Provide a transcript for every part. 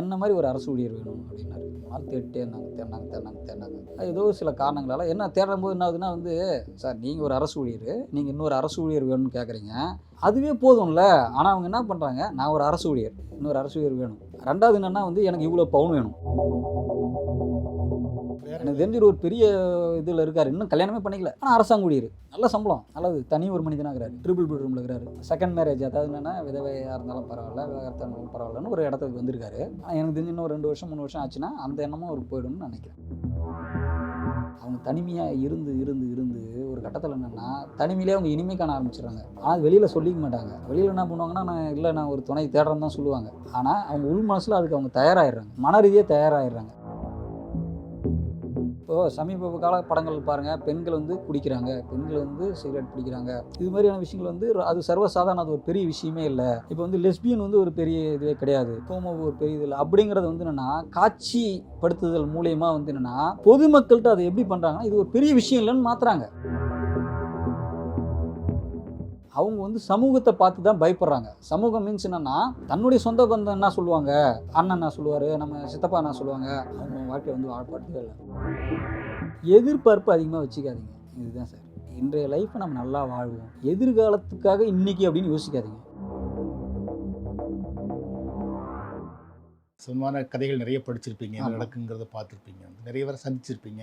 என்ன மாதிரி ஒரு அரசு ஊழியர் வேணும் அப்படின்னாரு. ஆள் தேடிட்டே இருந்தாங்க தேடினாங்க தேடினாங்க தேடினாங்க. ஏதோ சில காரணங்களால் என்ன தேடும் போது என்ன ஆகுதுன்னா வந்து சார் நீங்கள் ஒரு அரசு ஊழியர் நீங்கள் இன்னொரு அரசு ஊழியர் வேணும்னு கேட்குறீங்க அதுவே போதும்ல. ஆனால் அவங்க என்ன பண்ணுறாங்க நான் ஒரு அரசு ஊழியர் இன்னொரு அரசு ஊழியர் வேணும். ரெண்டாவது என்னென்னா வந்து எனக்கு இவ்வளோ பவுன் வேணும். எனக்கு தெரிஞ்சு ஒரு பெரிய இதில் இருக்கார். இன்னும் கல்யாணமே பண்ணிக்கல. ஆனால் அரசாங்க ஊழியர் நல்ல சம்பளம். நல்லது. தனி ஒரு மனிதனாக இருக்கிறார். ட்ரிபிள் பெட்ரூமில் இருக்கிறாரு. செகண்ட் மேரேஜ் அதாவது என்னென்னா விதவையாக இருந்தாலும் பரவாயில்ல விவகாரத்தாக இருந்தாலும் பரவாயில்லன்னு ஒரு இடத்துக்கு வந்திருக்காரு. ஆனால் எனக்கு தெரிஞ்சு இன்னும் ஒரு ரெண்டு வருஷம் மூணு வருஷம் ஆச்சுன்னா அந்த எண்ணமும் அவருக்கு போயிடும்னு நினைக்கிறேன். அவங்க தனிமையாக இருந்து இருந்து இருந்து ஒரு கட்டத்தில் என்னென்னா தனிமையிலே அவங்க இனிமை காண ஆரம்பிச்சிடுறாங்க. ஆனால் வெளியில் சொல்லிக்க மாட்டாங்க. வெளியில் என்ன பண்ணுவாங்கன்னா நான் இல்லை நான் ஒரு துணை தேடுறேன்னு தான் சொல்லுவாங்க. ஆனால் அவங்க உள் மனசில் அதுக்கு அவங்க தயாராகிடுறாங்க மன ரீதியாக தயாராகிடுறாங்க இப்போது சமீப கால படங்கள் பாருங்கள் பெண்கள் வந்து குடிக்கிறாங்க பெண்கள் வந்து சிகரெட் பிடிக்கிறாங்க. இது மாதிரியான விஷயங்கள் வந்து அது சர்வசாதாரண அது ஒரு பெரிய விஷயமே இல்லை. இப்போ வந்து லெஸ்பியன் வந்து ஒரு பெரிய இதுவே கிடையாது. கோமோ ஒரு பெரிய இது இல்லை அப்படிங்கிறது வந்து என்னென்னா காட்சிப்படுத்துதல் மூலயமா வந்து என்னென்னா பொதுமக்கள்கிட்ட அதை எப்படி பண்ணுறாங்கன்னா இது ஒரு பெரிய விஷயம் இல்லைன்னு மாற்றுறாங்க அவங்க வந்து சமூகத்தை பார்த்து தான் பயப்படுறாங்க. சமூகம் மீன்ஸ் என்னன்னா தன்னுடைய சொந்த பந்தம் என்ன சொல்லுவாங்க? அண்ணன் என்ன சொல்லுவார்? நம்ம சித்தப்பா என்ன சொல்லுவாங்க? அவங்க வாழ்க்கையை வந்து வாழ்பாடுறதே இல்லை. எதிர்பார்ப்பு அதிகமாக வச்சுக்காதீங்க. இதுதான் சார் இன்றைய லைஃப்பை நம்ம நல்லா வாழ்வோம். எதிர்காலத்துக்காக இன்னைக்கு அப்படின்னு யோசிக்காதீங்க. சும்மான கதைகள் நிறைய படிச்சிருப்பீங்க. நடக்குங்கிறத பார்த்துருப்பீங்க. நிறைய பேரை சந்திச்சிருப்பீங்க.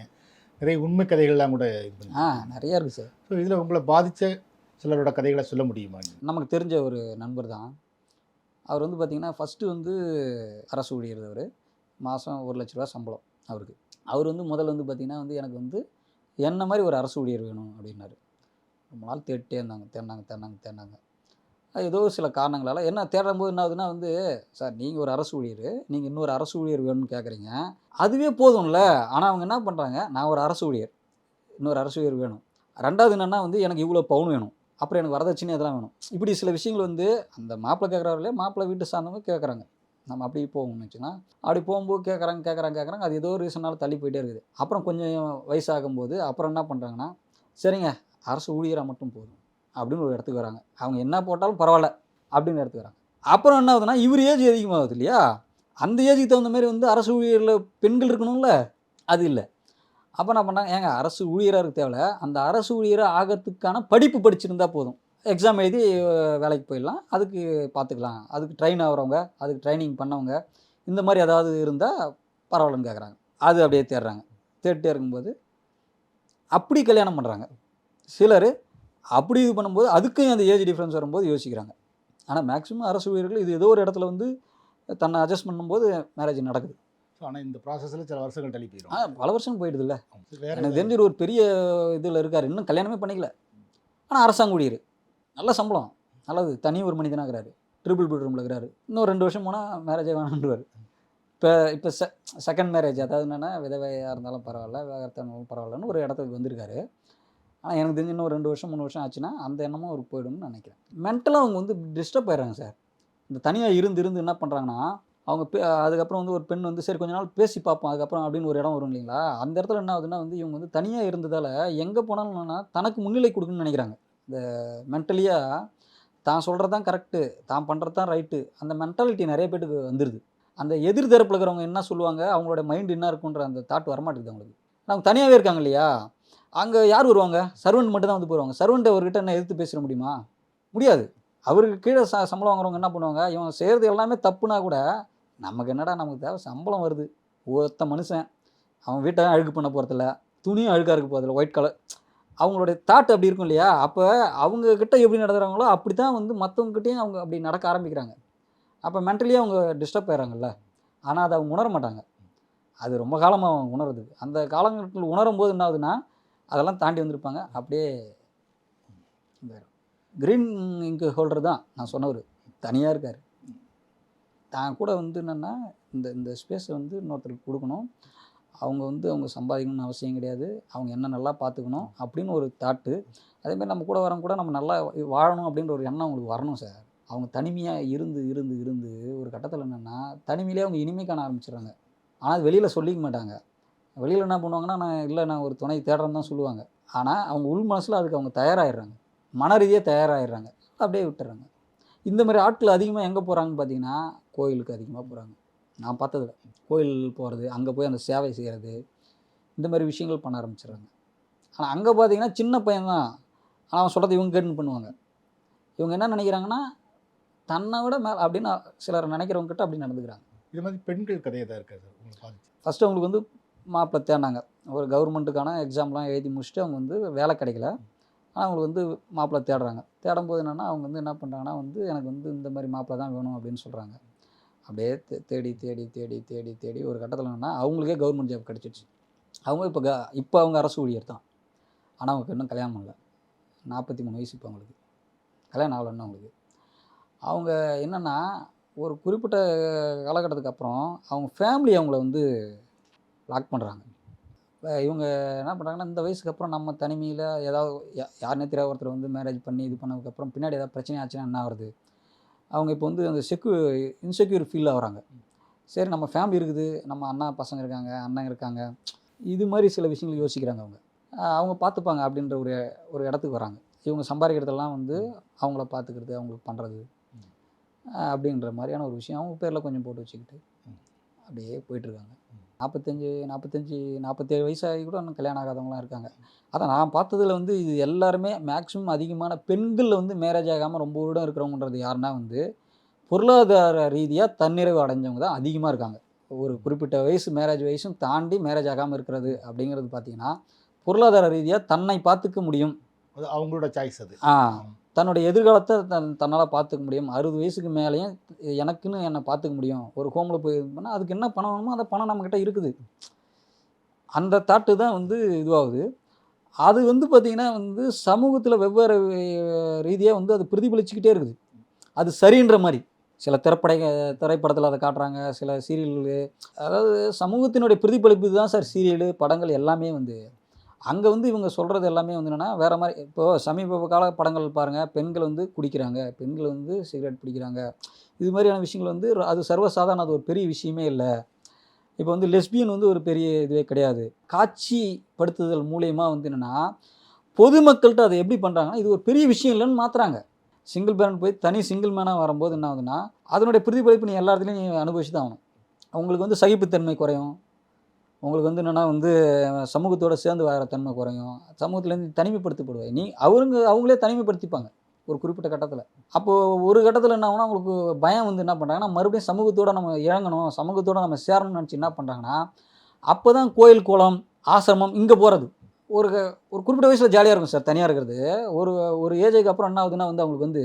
நிறைய உண்மை கதைகள்லாம் கூட இது ஆ நிறையா இருக்குது சார் ஸோ இதில் உங்களை பாதித்த சிலரோட கதைகளை சொல்ல முடியுமா? நமக்கு தெரிஞ்ச ஒரு நண்பர் தான். அவர் வந்து பார்த்திங்கன்னா ஃபஸ்ட்டு வந்து அரசு ஊழியர் அவர். மாதம் ஒரு லட்ச ரூபா சம்பளம் அவருக்கு. அவர் வந்து முதல்ல வந்து பார்த்திங்கன்னா வந்து எனக்கு வந்து என்ன மாதிரி ஒரு அரசு ஊழியர் வேணும் அப்படின்னாரு. ரொம்ப நாள் தேடிட்டே இருந்தாங்க. தேடினாங்க தேடினாங்க தேடினாங்க. ஏதோ சில காரணங்களால் என்ன தேடும் போது என்ன ஆகுதுன்னா வந்து சார் நீங்கள் ஒரு அரசு ஊழியர். நீங்கள் இன்னொரு அரசு ஊழியர் வேணும்னு கேட்குறீங்க அதுவே போதும்ல. ஆனால் அவங்க என்ன பண்ணுறாங்க நான் ஒரு அரசு ஊழியர். இன்னொரு அரசு ஊழியர் வேணும். ரெண்டாவது என்னென்னா வந்து எனக்கு இவ்வளோ பவுன் வேணும். அப்புறம் எனக்கு வரதட்சணை அதெல்லாம் வேணும். இப்படி சில விஷயங்கள் வந்து அந்த மாப்பிள்ளை கேட்குறவர்களே மாப்பிள்ளை வீட்டு சார்ந்தவங்க கேட்குறாங்க. நம்ம அப்படி போகணும்னு வச்சுன்னா அப்படி போகும்போது கேட்குறாங்க கேட்குறாங்க கேட்குறாங்க. அது ஏதோ ஒரு ரீசனால் தள்ளி போயிட்டே இருக்குது. அப்புறம் கொஞ்சம் வயசாகும்போது அப்புறம் என்ன பண்ணுறாங்கன்னா சரிங்க அரசு ஊழியராக மட்டும் போதும் அப்படின்னு ஒரு இடத்துக்கு வராங்க. அவங்க என்ன போட்டாலும் பரவாயில்ல அப்படின்னு இடத்துக்கு வராங்க. அப்புறம் என்ன ஆகுதுன்னா இவர் ஏஜ் அதிகமாகுது இல்லையா? அந்த ஏஜுக்கு தகுந்த மாதிரி வந்து அரசு ஊழியரில் பெண்கள் இருக்கணும்ல? அது இல்லை. அப்போ என்ன பண்ணாங்க ஏங்க அரசு ஊழியராக இருக்க தேவையில்ல. அந்த அரசு ஊழியராக ஆகிறதுக்கான படிப்பு படிச்சிருந்தா போதும். எக்ஸாம் எழுதி வேலைக்கு போயிடலாம். அதுக்கு பார்த்துக்கலாம் அதுக்கு ட்ரெயின் ஆகிறவங்க அதுக்கு ட்ரைனிங் பண்ணவங்க இந்த மாதிரி ஏதாவது இருந்தால் பரவாயில்லன்னு கேட்குறாங்க அது அப்படியே தேடுறாங்க. தேடிட்டே இருக்கும்போது அப்படி கல்யாணம் பண்ணுறாங்க சிலர் அப்படி இது பண்ணும்போது அதுக்கும் அந்த ஏஜ் டிஃப்ரென்ஸ் வரும்போது யோசிக்கிறாங்க. ஆனால் மேக்ஸிமம் அரசு ஊழியர்கள் இது ஏதோ ஒரு இடத்துல வந்து தன்னை அட்ஜஸ்ட் பண்ணும்போது மேரேஜ் நடக்குது. ஸோ ஆனால் இந்த ப்ராசஸில் சில வருஷங்கள் தள்ளி போயிடும். ஆனால் பல வருஷம் போயிடுது இல்லை வேற எனக்கு தெரிஞ்ச ஒரு பெரிய இதில் இருக்கார். இன்னும் கல்யாணமே பண்ணிக்கல. ஆனால் அரசாங்க ஊழியர். நல்ல சம்பளம். நல்லது. தனி ஒரு மனிதனாகிறாரு ட்ரிபிள் பெட்ரூமில் இருக்கிறாரு. இன்னும் ரெண்டு வருஷம் போனால் மேரேஜே வேணான்றார் இப்போ இப்போ செ செகண்ட் மேரேஜ் அதாவது என்னென்னா விதவையாக இருந்தாலும் பரவாயில்ல இருந்தாலும் பரவாயில்லன்னு ஒரு இடத்துக்கு வந்திருக்காரு. ஆனால் எனக்கு தெரிஞ்சு இன்னும் ரெண்டு வருஷம் மூணு வருஷம் ஆச்சுன்னா அந்த எண்ணமும் அவருக்கு போயிடும்னு நினைக்கிறேன். மென்டலாக அவங்க வந்து டிஸ்டர்ப் ஆயிடுறாங்க சார் இந்த தனியாக இருந்து இருந்து என்ன பண்ணுறாங்கன்னா அவங்க பே அதுக்கப்புறம் வந்து ஒரு பெண் வந்து சரி கொஞ்ச நாள் பேசி பார்ப்போம் அதுக்கப்புறம் அப்படின்னு ஒரு இடம் வரும் இல்லைங்களா? அந்த இடத்துல என்ன ஆகுதுன்னா வந்து இவங்க வந்து தனியாக இருந்ததால் எங்கே போனாலும் என்னன்னா தனக்கு முன்னிலை கொடுக்குன்னு நினைக்கிறாங்க. இந்த மென்டலியாக தான் சொல்கிறது தான் கரெக்டு தான் பண்ணுறது தான் ரைட்டு அந்த மென்டாலிட்டி நிறைய பேருக்கு வந்துடுது அந்த எதிர் தரப்பில் இருக்கிறவங்க என்ன சொல்லுவாங்க? அவங்களோட மைண்ட் என்ன இருக்குன்ற அந்த தாட் வரமாட்டேங்குது அவங்களுக்கு. அவங்க தனியாகவே இருக்காங்க இல்லையா? அங்கே யார் வருவாங்க? சர்வெண்ட் மட்டும் தான் வந்து போடுவாங்க சர்வெண்ட்டை அவர்கிட்ட என்ன எதிர்த்து பேசிட முடியுமா? முடியாது. அவருக்கு கீழே ச சம்பளம் வாங்குறவங்க என்ன பண்ணுவாங்க? இவன் செய்கிறது எல்லாமே தப்புனா கூட நமக்கு என்னடா நமக்கு தேவை? சம்பளம் வருது. ஒருத்த மனுஷன். அவன் வீட்டை அழுக்கு பண்ண போகிறதில்ல துணியும் அழுக்காக இருக்க போகிறதில்ல ஒயிட் கலர் அவங்களுடைய தாட் அப்படி இருக்கும் இல்லையா? அப்போ அவங்கக்கிட்ட எப்படி நடந்துறாங்களோ அப்படி தான் வந்து மற்றவங்ககிட்டயும் அவங்க அப்படி நடக்க ஆரம்பிக்கிறாங்க. அப்போ மென்டலி அவங்க டிஸ்டர்ப் ஆயிடுறாங்கல்ல. ஆனால் அதை அவங்க உணர மாட்டாங்க. அது ரொம்ப காலமாக அவங்க உணருது அந்த காலகட்டத்தில் உணரும் போது என்ன ஆகுதுன்னா அதெல்லாம் தாண்டி வந்திருப்பாங்க. அப்படியே க்ரீன் இங்கு ஹோல்டர் தான். நான் சொன்னவர். தனியாக இருக்கார். தான் கூட வந்து என்னென்னா இந்த இந்த ஸ்பேஸை வந்து இன்னொருத்தருக்கு கொடுக்கணும். அவங்க வந்து அவங்க சம்பாதிக்கணும்னு அவசியம் கிடையாது. அவங்க என்ன நல்லா பார்த்துக்கணும் அப்படின்னு ஒரு தாட்டு அதேமாதிரி நம்ம கூட வரவங்க கூட நம்ம நல்லா வாழணும் அப்படின்ற ஒரு எண்ணம் அவங்களுக்கு வரணும் சார் அவங்க தனிமையாக இருந்து இருந்து இருந்து ஒரு கட்டத்தில் என்னென்னா தனிமையிலே அவங்க இனிமை காண ஆரம்பிச்சிடுறாங்க. ஆனால் அது வெளியில் சொல்லிக்க மாட்டாங்க. வெளியில் என்ன பண்ணுவாங்கன்னா நான் இல்லை நான் ஒரு துணை தேடுறேன்னு தான் சொல்லுவாங்க. ஆனால் அவங்க உள் மனசில் அதுக்கு அவங்க தயாராகிடுறாங்க மன ரீதியாக தயாராகிடுறாங்க அப்படியே விட்டுறாங்க. இந்த மாதிரி ஆட்கள் அதிகமாக எங்கே போகிறாங்கன்னு பார்த்தீங்கன்னா கோயிலுக்கு அதிகமாக போகிறாங்க நான் பார்த்ததில்ல. கோயில் போகிறது அங்கே போய் அந்த சேவை செய்கிறது இந்த மாதிரி விஷயங்கள் பண்ண ஆரம்பிச்சிடுறாங்க. ஆனால் அங்கே பார்த்தீங்கன்னா சின்ன பையன்தான் ஆனால் அவன் சொல்கிறது இவங்க கேட்டுன்னு பண்ணுவாங்க. இவங்க என்ன நினைக்கிறாங்கன்னா தன்னை விட மேலே அப்படின்னு சிலர் நினைக்கிறவங்க கிட்ட அப்படி நடந்துக்கிறாங்க. இது மாதிரி பெண்கள் கதை எதாவது இருக்கா சார்? உங்களுக்கு பாதிச்சு ஃபஸ்ட்டு அவங்களுக்கு வந்து மாப்பிள்ளை தேடினாங்க. ஒரு கவர்மெண்ட்டுக்கான எக்ஸாம்லாம் எழுதி முடிச்சுட்டு அவங்க வந்து வேலை கிடைக்கல. ஆனால் அவங்களுக்கு வந்து மாப்பிள்ளை தேடுறாங்க. தேடும் போது என்னென்னா அவங்க வந்து என்ன பண்ணுறாங்கன்னா வந்து எனக்கு வந்து இந்த மாதிரி மாப்பிள்ளை தான் வேணும் அப்படின்னு சொல்கிறாங்க அப்படியே தேடி தேடி தேடி தேடி தேடி ஒரு கட்டத்தில் என்னென்னா அவங்களுக்கே கவர்மெண்ட் ஜாப் கிடச்சிடுச்சு அவங்க இப்போ க இப்போ அவங்க அரசு ஊழியர் தான். ஆனால் அவங்களுக்கு இன்னும் கல்யாணம் இல்லை நாற்பத்தி மூணு வயசு இப்போ அவங்களுக்கு. கல்யாணம் ஆகல இன்னும் அவங்களுக்கு. அவங்க என்னென்னா ஒரு குறிப்பிட்ட காலகட்டத்துக்கு அப்புறம் அவங்க ஃபேமிலி அவங்கள வந்து லாக் பண்ணுறாங்க இவங்க என்ன பண்ணுறாங்கன்னா இந்த வயசுக்கு அப்புறம் நம்ம தனிமையில் ஏதாவது யா- யாருனே தெரியாத ஒருத்தர் வந்து மேரேஜ் பண்ணி இது பண்ணதுக்கப்புறம் பின்னாடி ஏதாவது பிரச்சனை ஆச்சுன்னா என்ன ஆகுறது? அவங்க இப்போ வந்து அந்த செக்யூ இன்செக்யூர் ஃபீல் ஆகுறாங்க சரி நம்ம ஃபேமிலி இருக்குது நம்ம அண்ணா பசங்க இருக்காங்க அண்ணன் இருக்காங்க. இது மாதிரி சில விஷயங்கள் யோசிக்கிறாங்க அவங்க. அவங்க பார்த்துப்பாங்க அப்படின்ற ஒரு ஒரு இடத்துக்கு வராங்க. இவங்க சம்பாதிக்கிறதெல்லாம் வந்து அவங்கள பார்த்துக்கிறது அவங்களுக்கு பண்ணுறது அப்படின்ற மாதிரியான ஒரு விஷயம் அவங்க பேரில் கொஞ்சம் போட்டு வச்சுக்கிட்டு அப்படியே போயிட்டுருக்காங்க நாற்பத்தஞ்சு நாற்பத்தஞ்சு நாற்பத்தேழு வயசாகி கூட இன்னும் கல்யாணம் ஆகாதவங்களாம் இருக்காங்க. அதான் நான் பார்த்ததுல வந்து இது எல்லாருமே மேக்ஸிமம் அதிகமான பெண்கள் வந்து மேரேஜ் ஆகாமல் ரொம்ப வருடம் இருக்கிறவங்கன்றது யாருன்னா வந்து பொருளாதார ரீதியாக தன்னிறைவு அடைஞ்சவங்க தான் அதிகமாக இருக்காங்க. ஒரு குறிப்பிட்ட வயசு மேரேஜ் வயசும் தாண்டி மேரேஜ் ஆகாமல் இருக்கிறது அப்படிங்கிறது பார்த்தீங்கன்னா பொருளாதார ரீதியாக தன்னை பார்த்துக்க முடியும். அது அவங்களோட சாய்ஸ் அது. ஆ. தன்னுடைய எதிர்காலத்தை தன் தன்னால் பார்த்துக்க முடியும். அறுபது வயசுக்கு மேலேயும் எனக்குன்னு என்னை பார்த்துக்க முடியும். ஒரு ஹோமில் போய் இது பண்ணால் அதுக்கு என்ன பணம் வேணுமோ அந்த பணம் நம்மக்கிட்ட இருக்குது. அந்த தாட்டு தான் வந்து இதுவாகுது. அது வந்து பார்த்திங்கன்னா வந்து சமூகத்தில் வெவ்வேறு ரீதியாக வந்து அது பிரதிபலிச்சுக்கிட்டே இருக்குது. அது சரின்ற மாதிரி. சில திரைப்பட திரைப்படத்தில் அதை காட்டுறாங்க. சில சீரியல்கள் அதாவது சமூகத்தினுடைய பிரதிபலிப்பு தான் சார். சீரியலு படங்கள் எல்லாமே வந்து. அங்கே வந்து இவங்க சொல்கிறது எல்லாமே வந்து என்னென்னா வேறு மாதிரி இப்போது சமீப கால படங்கள் பாருங்கள் பெண்கள் வந்து குடிக்கிறாங்க பெண்கள் வந்து சிகரெட் பிடிக்கிறாங்க. இது மாதிரியான விஷயங்கள் வந்து அது சர்வசாதாரண அது ஒரு பெரிய விஷயமே இல்லை. இப்போ வந்து லெஸ்பியன் வந்து ஒரு பெரிய இதுவே கிடையாது. காட்சிப்படுத்துதல் மூலயமா வந்து என்னென்னா பொதுமக்கள்கிட்ட அதை எப்படி பண்ணுறாங்கன்னா இது ஒரு பெரிய விஷயம் இல்லைன்னு மாற்றுறாங்க சிங்கிள் பேரண்ட் போய் தனி சிங்கிள் மேனாக வரும்போது என்ன ஆகுதுன்னா அதனுடைய பிரதிபலிப்பு நீ எல்லா இடத்துலையும் நீ அனுபவிச்சு தான் ஆகணும். அவங்களுக்கு வந்து சகிப்புத்தன்மை குறையும். உங்களுக்கு வந்து என்னென்னா வந்து சமூகத்தோடு சேர்ந்து வர தன்மை குறையும். சமூகத்துலேருந்து தனிமைப்படுத்தப்படுவாய். நீ அவருங்க அவங்களே தனிமைப்படுத்திப்பாங்க ஒரு குறிப்பிட்ட கட்டத்தில். அப்போது ஒரு கட்டத்தில் என்ன ஆகுனா அவங்களுக்கு பயம் வந்து என்ன பண்ணுறாங்கன்னா மறுபடியும் சமூகத்தோடு நம்ம இறங்கணும் சமூகத்தோட நம்ம சேரணும்னு நினச்சி என்ன பண்ணுறாங்கன்னா அப்போ தான் கோயில் குளம் ஆசிரமம் இங்கே போகிறது ஒரு க- ஒரு குறிப்பிட்ட வயசில் ஜாலியாக இருக்கும் சார் தனியாக இருக்கிறது. ஒரு ஒரு ஏஜுக்கு அப்புறம் என்ன ஆகுதுன்னா வந்து அவங்களுக்கு வந்து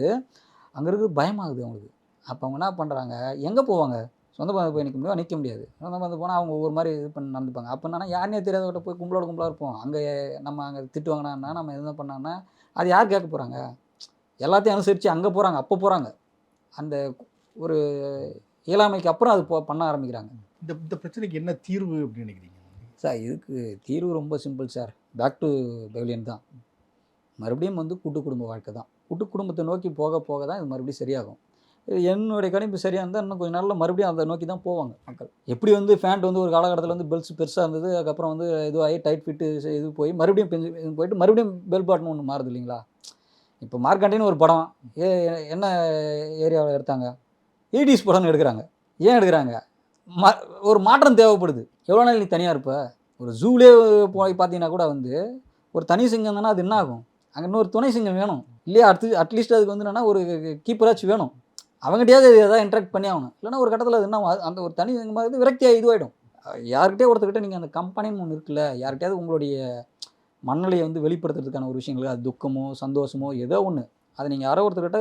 அங்கே இருக்கிறது பயமாகுது அவங்களுக்கு. அப்போ அவங்க என்ன பண்ணுறாங்க எங்கே போவாங்க? சொந்த பந்தம் போய் நிற்க முடியும் நிற்க முடியாது. சொந்த பந்தம் போனால் அவங்க ஒரு மாதிரி இது பண்ணி நடந்துப்பாங்க. அப்போ என்னன்னா யாருனே தெரியாதவட்ட போய் கும்பலோட கும்பலாக இருப்போம். அங்கே நம்ம அங்கே திட்டு வாங்கினா நம்ம எதுவும் பண்ணாங்கன்னா அது யார் கேட்க போகிறாங்க எல்லாத்தையும் அனுசரித்து அங்கே போகிறாங்க அப்போ போகிறாங்க அந்த ஒரு இயலாமைக்கு அப்புறம் அது போ பண்ண ஆரம்பிக்கிறாங்க. இந்த இந்த பிரச்சனைக்கு என்ன தீர்வு அப்படின்னு நினைக்கிறீங்க? சார் இதுக்கு தீர்வு ரொம்ப simple sir. Back to pavilion தான். மறுபடியும் வந்து கூட்டு குடும்ப வாழ்க்கை தான். கூட்டு குடும்பத்தை நோக்கி போக போக தான் இது மறுபடியும் சரியாகும். என்னுடைய கணிப்பு சரியாக இருந்தால் இன்னும் கொஞ்சம் நாளில் மறுபடியும் அதை நோக்கி தான் போவாங்க மக்கள். எப்படி வந்து ஃபேண்ட் வந்து ஒரு காலகட்டத்தில் வந்து பெல்ட்ஸ் பெருசாக இருந்தது அதுக்கப்புறம் வந்து இதுவாகி டைட் ஃபிட்டு இது போய் மறுபடியும் பெஞ்சு போயிட்டு மறுபடியும் பெல் பாட்டன் ஒன்று மாறுது இல்லைங்களா? இப்போ மார்க்காண்டின்னு ஒரு படம். ஏ என்ன ஏரியாவில் எடுத்தாங்க? எயிட்டிஸ் படம்னு எடுக்கிறாங்க. ஏன் எடுக்கிறாங்க? மா ஒரு மாற்றம் தேவைப்படுது. எவ்வளோ நாள் நீ தனியாக இருப்ப? ஒரு ஜூலே போய் பார்த்தீங்கன்னா கூட வந்து ஒரு தனி சிங்கம் தானே அது என்ன ஆகும்? அங்கே இன்னொரு துணை சிங்கம் வேணும். இல்லையா? அடுத்து அட்லீஸ்ட் அதுக்கு வந்து என்னென்னா ஒரு கீப்பராச்சும் வேணும். அவங்ககிட்டயாவது ஏதாவது இன்ட்ராக்ட் பண்ணி ஆகணும். இல்லைன்னா ஒரு கட்டத்தில் அது என்ன அந்த ஒரு தனி இது விரக்தியாக இதுவாகிடும் யார்கிட்டயே ஒருத்தர்கிட்ட நீங்கள் அந்த கம்பெனின்னு ஒன்று இருக்குல்ல யார்கிட்டயாவது உங்களுடைய மனநிலையை வந்து வெளிப்படுத்துறதுக்கான ஒரு விஷயங்கள் அது துக்கமோ சந்தோஷமோ ஏதோ ஒன்று அதை நீங்கள் யாரோ ஒருத்தர்கிட்ட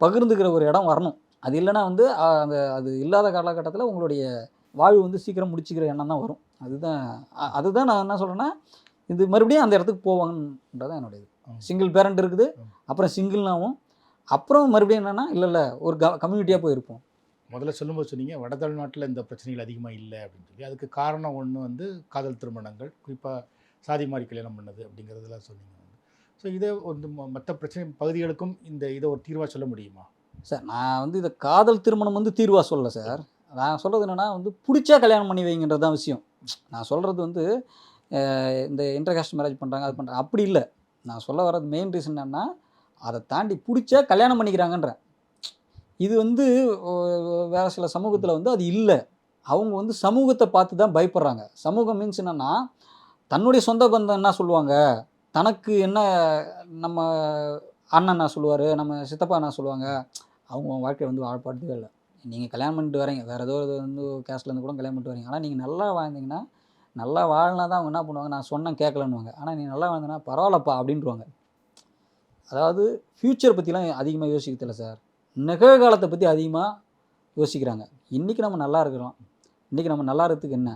பகிர்ந்துக்கிற ஒரு இடம் வரணும். அது இல்லைன்னா வந்து அந்த அது இல்லாத காலகட்டத்தில் உங்களுடைய வாழ்வு வந்து சீக்கிரம் முடிச்சுக்கிற எண்ணம் தான் வரும். அதுதான் அதுதான் நான் என்ன சொல்கிறேன்னா இது மறுபடியும் அந்த இடத்துக்கு போவாங்கன்றதான் என்னுடைய. சிங்கிள் பேரண்ட் இருக்குது அப்புறம் சிங்கிள்னாவும் அப்புறம் மறுபடியும் என்னென்னா இல்லை இல்லை ஒரு க கம்யூனிட்டியாக போயிருப்போம். முதல்ல சொல்லும்போது சொன்னீங்க வட தமிழ்நாட்டில் இந்த பிரச்சனைகள் அதிகமாக இல்லை அப்படின்னு சொல்லி. அதுக்கு காரணம் ஒன்று வந்து காதல் திருமணங்கள் குறிப்பாக சாதி மாறி கல்யாணம் பண்ணது அப்படிங்கிறதெல்லாம் சொன்னீங்க. ஸோ இதே வந்து மற்ற பிரச்சனை பகுதிகளுக்கும் இந்த இதை ஒரு தீர்வாக சொல்ல முடியுமா? சார் நான் வந்து இதை காதல் திருமணம் வந்து தீர்வாக சொல்லல சார். நான் சொல்கிறது என்னென்னா வந்து பிடிச்சா கல்யாணம் பண்ணி வைங்கன்றது தான் விஷயம். நான் சொல்கிறது வந்து இந்த இன்டர்காஸ்ட் மேரேஜ் பண்ணுறாங்க அது பண்ணுறாங்க அப்படி இல்லை. நான் சொல்ல வர்றது மெயின் ரீசன் என்னன்னா அதை தாண்டி பிடிச்சா கல்யாணம் பண்ணிக்கிறாங்கன்ற. இது வந்து வேறு சில சமூகத்தில் வந்து அது இல்லை. அவங்க வந்து சமூகத்தை பார்த்து தான் பயப்படுறாங்க. சமூகம் மீன்ஸ் என்னென்னா தன்னுடைய சொந்த பந்தம் என்ன சொல்லுவாங்க? தனக்கு என்ன நம்ம அண்ணன் என்ன சொல்லுவார்? நம்ம சித்தப்பா என்ன சொல்லுவாங்க? அவங்க வாழ்க்கையை வந்து வாழப்பாடுதே இல்லை. நீங்கள் கல்யாணம் பண்ணிட்டு வரீங்க. வேறு ஏதோ வந்து கேஸ்ட்லேருந்து கூட கல்யாணம் பண்ணிட்டு வரீங்க. ஆனால் நீங்கள் நல்லா வாழ்ந்தீங்கன்னா நல்லா வாழ்னா தான் அவங்க என்ன பண்ணுவாங்க? நான் சொன்னேன் கேட்கலன்னுவாங்க. ஆனால் நீ நல்லா வாழ்ந்தனா பரவாயில்லப்பா அப்படின்ட்டுருவாங்க அதாவது ஃப்யூச்சர் பற்றிலாம் அதிகமாக யோசிக்கிறதில்ல சார் நிகழ்காலத்தை பற்றி அதிகமாக யோசிக்கிறாங்க. இன்றைக்கி நம்ம நல்லா இருக்கிறோம். இன்றைக்கி நம்ம நல்லா இருக்கிறதுக்கு என்ன?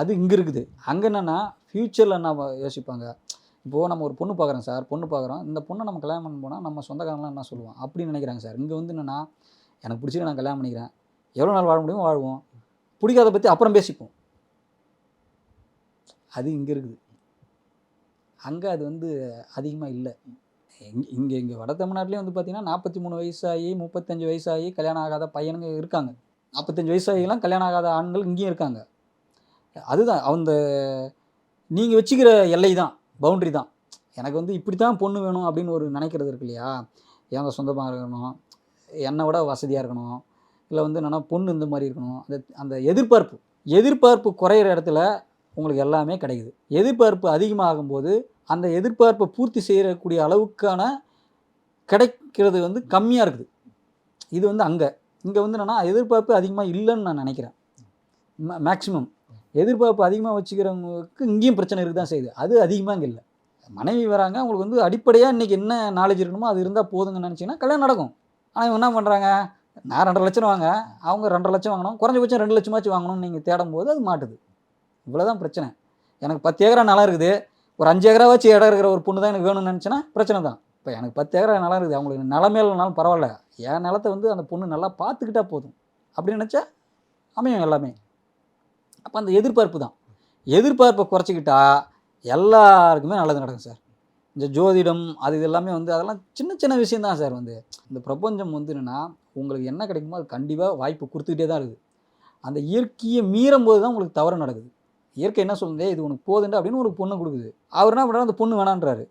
அது இங்கே இருக்குது. அங்கே என்னென்னா ஃப்யூச்சரில் என்ன யோசிப்பாங்க? இப்போது நம்ம ஒரு பொண்ணு பார்க்குறோம் சார் பொண்ணு பார்க்குறோம். இந்த பொண்ணை நம்ம கல்யாணம் பண்ண போனால் நம்ம சொந்தக்காரங்களாம் என்ன சொல்லுவோம் அப்படின்னு நினைக்கிறாங்க சார் இங்கே வந்து என்னென்னா எனக்கு பிடிச்சி நான் கல்யாணம் பண்ணிக்கிறேன். எவ்வளோ நாள் வாழ முடியுமோ வாழ்வோம். பிடிக்காத பற்றி அப்புறம் பேசிப்போம். அது இங்கே இருக்குது. அங்கே அது வந்து அதிகமாக இல்லை. இங்கே இங்கே இங்கே வட தமிழ்நாட்டிலே வந்து பார்த்திங்கன்னா நாற்பத்தி மூணு வயசாகி முப்பத்தஞ்சு வயசாகி கல்யாணம் ஆகாத பையனுங்க இருக்காங்க. நாற்பத்தஞ்சு வயசாகிலாம் கல்யாணம் ஆகாத ஆண்கள் இங்கேயும் இருக்காங்க. அதுதான் அந்த நீங்கள் வச்சுக்கிற எல்லை தான் பவுண்ட்ரி தான். எனக்கு வந்து இப்படி தான் பொண்ணு வேணும் அப்படின்னு ஒரு நினைக்கிறது இருக்கு இல்லையா? எங்க சொந்தமாக இருக்கணும்? என்னை விட வசதியாக இருக்கணும்? இல்லை வந்து என்னென்னா பொண்ணு இந்த மாதிரி இருக்கணும்? அந்த அந்த எதிர்பார்ப்பு எதிர்பார்ப்பு குறையிற இடத்துல உங்களுக்கு எல்லாமே கிடைக்குது. எதிர்பார்ப்பு அதிகமாகும்போது அந்த எதிர்பார்ப்பை பூர்த்தி செய்யக்கூடிய அளவுக்கான கிடைக்கிறது வந்து கம்மியாக இருக்குது. இது வந்து அங்கே. இங்கே வந்து என்னென்னா எதிர்பார்ப்பு அதிகமாக இல்லைன்னு நான் நினைக்கிறேன். மேக்ஸிமம் எதிர்பார்ப்பு அதிகமாக வச்சுக்கிறவங்களுக்கு இங்கேயும் பிரச்சனை இருக்க தான் செய்யுது. அது அதிகமாக இங்கே இல்லை. மனைவி வராங்க அவங்களுக்கு வந்து அடிப்படையாக இன்றைக்கி என்ன நாலேஜ் இருக்கணுமோ அது இருந்தால் போதுங்கன்னு நினச்சிங்கன்னா கல்யாணம் நடக்கும். ஆனால் இவங்க என்ன பண்ணுறாங்க நான் ரெண்டரை லட்சம் வாங்க அவங்க ரெண்டரை லட்சம் வாங்கணும் குறைஞ்சபட்சம் ரெண்டு லட்சமாச்சும் வாங்கணும்னு நீங்கள் தேடும் போது அது மாட்டுது. இவ்வளோதான் பிரச்சனை. எனக்கு பத்து ஏக்கரா நிலம் இருக்குது. ஒரு அஞ்சு ஏக்கரா வச்சு இடம் இருக்கிற ஒரு பொண்ணு தான் எனக்கு வேணும்னு நினச்சினா பிரச்சனை தான். இப்போ எனக்கு பத்து ஏக்கரா நிலம் இருக்குது. அவங்களுக்கு நிலமே இல்லைனாலும் பரவாயில்ல. என் நிலத்தை வந்து அந்த பொண்ணு நல்லா பார்த்துக்கிட்டா போதும். அப்படி நினச்சா அமையும் எல்லாமே. அப்போ அந்த எதிர்பார்ப்பு தான். எதிர்பார்ப்பை குறைச்சிக்கிட்டா எல்லாருக்குமே நல்லது நடக்கும் சார். இந்த ஜோதிடம் அது இது எல்லாமே வந்து அதெல்லாம் சின்ன சின்ன விஷயம் தான் சார் வந்து. இந்த பிரபஞ்சம் வந்து என்னென்னா உங்களுக்கு என்ன கிடைக்குமோ அது கண்டிப்பாக வாய்ப்பு கொடுத்துக்கிட்டே தான் இருக்குது. அந்த இயற்கையை மீறும் போது தான் உங்களுக்கு தவறு நடக்குது. இயற்கை என்ன சொல்லுது? இது உனக்கு போதுண்டு அப்படின்னு ஒரு பொண்ணு கொடுக்குது. அவர் என்ன பண்ணுறாரு அந்த பொண்ணு வேணான்றாரு.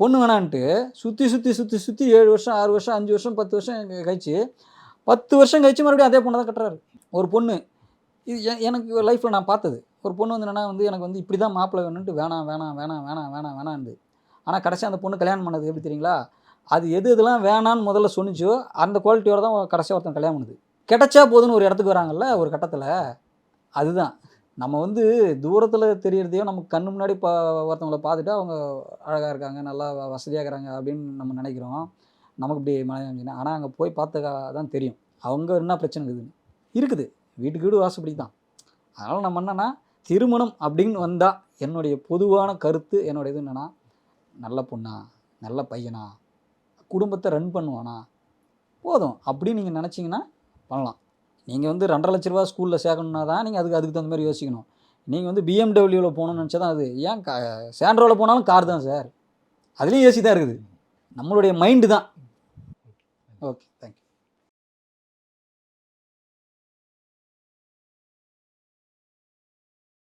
பொண்ணு வேணான்ட்டு சுற்றி சுற்றி சுற்றி சுற்றி ஏழு வருஷம் ஆறு வருஷம் அஞ்சு வருஷம் பத்து வருஷம் கழிச்சு பத்து வருஷம் கழிச்சு மறுபடியும் அதே பொண்ணை தான் கட்டுறாரு. ஒரு பொண்ணு. இது எனக்கு லைஃப்பில் நான் பார்த்தது. ஒரு பொண்ணு வந்து என்னென்னா வந்து எனக்கு வந்து இப்படி தான் மாப்பிள்ளை வேணும்ட்டு வேணாம் வேணாம் வேணாம் வேணாம் வேணாம் வேணான்னு ஆனால் கடைசியாக அந்த பொண்ணு கல்யாணம் பண்ணது எப்படி தெரியுங்களா? அது எது இதெல்லாம் வேணான்னு முதல்ல சொன்னிச்சோ அந்த குவாலிட்டியோட தான் கடைசியாக ஒருத்தன் கல்யாணம் பண்ணுது. கிடைச்சா போதுன்னு ஒரு இடத்துக்கு வராங்கல்ல ஒரு கட்டத்தில். அதுதான். நம்ம வந்து தூரத்தில் தெரியறதையோ நமக்கு கண்ணு முன்னாடி பா ஒருத்தவங்கள பார்த்துட்டு அவங்க அழகாக இருக்காங்க நல்லா வ- வசதியாக இருக்கிறாங்க அப்படின்னு நம்ம நினைக்கிறோம். நமக்கு இப்படி மன ஆனால் அங்கே போய் பார்த்தா தான் தெரியும். அவங்க என்ன பிரச்சனை இருக்குதுன்னு. இருக்குது. வீட்டுக்கு வீடு வாசப்படி தான். அதனால் நம்ம என்னென்னா திருமணம் அப்படின்னு வந்தால் என்னுடைய பொதுவான கருத்து என்னுடைய இது என்னென்னா நல்ல பொண்ணா நல்ல பையனா குடும்பத்தை ரன் பண்ணுவானா போதும். அப்படின்னு நீங்கள் நினச்சிங்கன்னா பண்ணலாம். நீங்கள் வந்து ரெண்டரை லட்ச ரூபா ஸ்கூலில் சேர்க்கணுன்னா தான் நீங்கள் அதுக்கு அதுக்கு தகுந்த மாதிரி யோசிக்கணும். நீங்கள் வந்து பிஎம்டபிள்யூவில் போகணும்னு நினச்சா தான் அது. ஏன் கா சேண்ட்ரோவில் போனாலும் கார் தான் சார் அதுலேயும் ஏசி தான் இருக்குது. நம்மளுடைய மைண்டு தான். ஓகே